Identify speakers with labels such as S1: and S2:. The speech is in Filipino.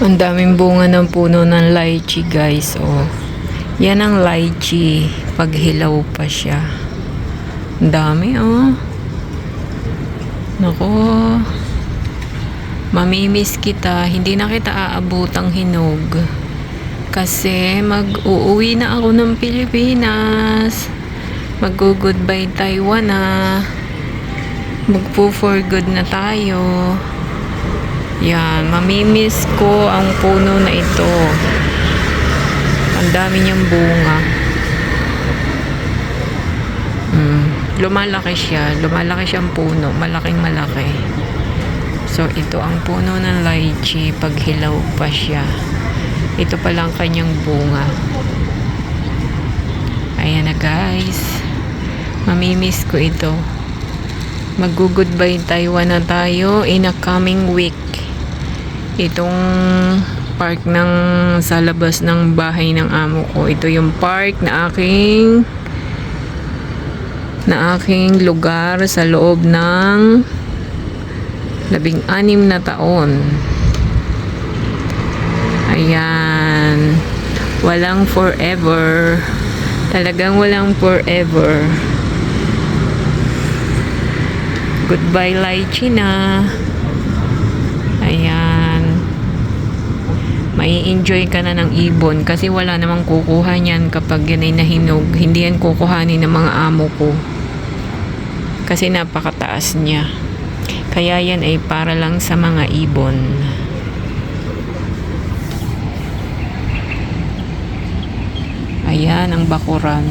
S1: Ang daming bunga ng puno ng lychee guys. Oh. Yan ang lychee. Pag hilaw pa siya. Ang dami oh. Nako. Mamimiss kita. Hindi na kita aabutang hinog. Kasi mag-uuwi na ako ng Pilipinas. Mag-goodbye Taiwan na. Magpo-for good na tayo. Yan, mamimiss ko ang puno na ito. Ang dami niyang bunga. Mm, lumalaki siya. Lumalaki siyang puno. Malaking malaki. So, ito ang puno ng lychee pag hilaw pa siya. Ito pa lang kanyang bunga. Ayan na guys. Mamimiss ko ito. Mag-goodbye Taiwan na tayo in a coming week. Itong park ng sa labas ng bahay ng amo ko. Ito yung park na aking na aking lugar sa loob ng labing anim na taon. Ayan. Walang forever. Talagang walang forever. Goodbye, lychee na. Ayan. Mai enjoy ka na ng ibon kasi wala namang kukuha niyan kapag yan ay nahinog. Hindi yan kukuhanin ng mga amo ko. Kasi napakataas niya. Kaya yan ay para lang sa mga ibon. Ayan ang bakuran.